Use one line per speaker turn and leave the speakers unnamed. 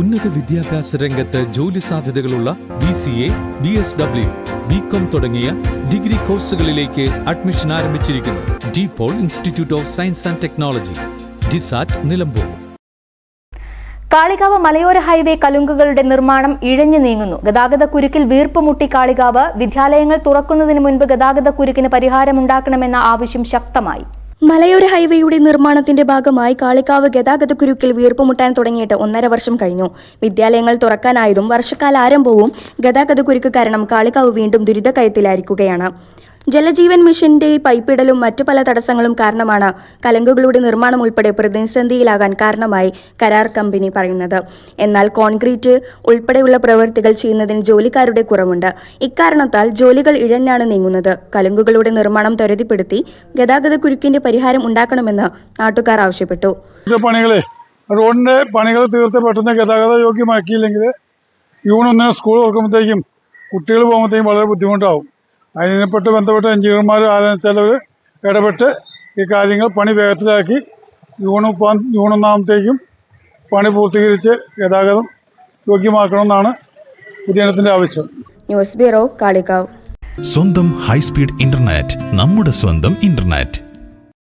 ഉന്നത വിദ്യാഭ്യാസ രംഗത്ത് ജോലി സാധ്യതകളുള്ള B C A B S W B com തുടങ്ങിയ ഡിഗ്രി കോഴ്സുകളിലേക്ക് അഡ്മിഷൻ ആരംഭിച്ചിരിക്കുന്നു. De Paul institute of science and technology DSAT Nilambur.
Kalikavu മലയോര ഹൈവേ കലുങ്കുകളുടെ നിർമ്മാണം ഇഴഞ്ഞു നീങ്ങുന്നു. ഗതാഗത കുരുക്കിൽ വീർപ്പുമുട്ടി കാളികാവ് വിദ്യാലയങ്ങൾ തുറക്കുന്നതിന് മുൻപ് ഗതാഗത കുരുക്കിന് പരിഹാരമുണ്ടാക്കണമെന്ന ആവശ്യം ശക്തമായി.
മലയോര ഹൈവേയുടെ നിർമ്മാണത്തിന്റെ ഭാഗമായി കാളിക്കാവ് ഗതാഗത കുരുക്കിൽ വീർപ്പുമുട്ടാൻ തുടങ്ങിയിട്ട് ഒന്നര വർഷം കഴിഞ്ഞു. വിദ്യാലയങ്ങൾ തുറക്കാനായതും വർഷക്കാല ആരംഭവും ഗതാഗത കുരുക്ക് കാരണം കാളിക്കാവ് വീണ്ടും ദുരിതക്കയത്തിലായിരിക്കുകയാണ്. ജലജീവൻ മിഷന്റെ പൈപ്പിടലും മറ്റു പല തടസ്സങ്ങളും കാരണമാണ് കലങ്കുകളുടെ നിർമ്മാണം ഉൾപ്പെടെ പ്രതിസന്ധിയിലാകാൻ കാരണമായി കരാർ കമ്പനി പറയുന്നത്. എന്നാൽ കോൺക്രീറ്റ് ഉൾപ്പെടെയുള്ള പ്രവൃത്തികൾ ചെയ്യുന്നതിന് ജോലിക്കാരുടെ കുറവുണ്ട്. ഇക്കാരണത്താൽ ജോലികൾ ഇഴഞ്ഞാണ് നീങ്ങുന്നത്. കലങ്കുകളുടെ നിർമ്മാണം ത്വരിതപ്പെടുത്തി ഗതാഗത കുരുക്കിന്റെ പരിഹാരം ഉണ്ടാക്കണമെന്ന് നാട്ടുകാർ ആവശ്യപ്പെട്ടു.
റോഡിന്റെ പണികൾ തീർത്ത് പെട്ടെന്ന് ഗതാഗത യോഗ്യമാക്കിയില്ലെങ്കിൽ യൂണിന് സ്കൂൾ തുറക്കുമ്പോഴത്തേക്കും കുട്ടികൾ പോകുമ്പോഴത്തേക്കും വളരെ ബുദ്ധിമുട്ടാവും. അതിനെപ്പെട്ട് ബന്ധപ്പെട്ട എഞ്ചിനീയർമാർ ആലോചിച്ചാലവർ ഇടപെട്ട് ഈ കാര്യങ്ങൾ പണി വേഗത്തിലാക്കി ജൂൺ മുപ്പാം ജൂൺ ഒന്നാമത്തേക്കും പണി പൂർത്തീകരിച്ച് ഗതാഗതം യോഗ്യമാക്കണമെന്നാണ് ഉദ്യാനത്തിന്റെ ആവശ്യം.
News bureau Kalikavu.
സ്വന്തം ഹൈസ്പീഡ് ഇന്റർനെറ്റ് നമ്മുടെ സ്വന്തം ഇന്റർനെറ്റ്.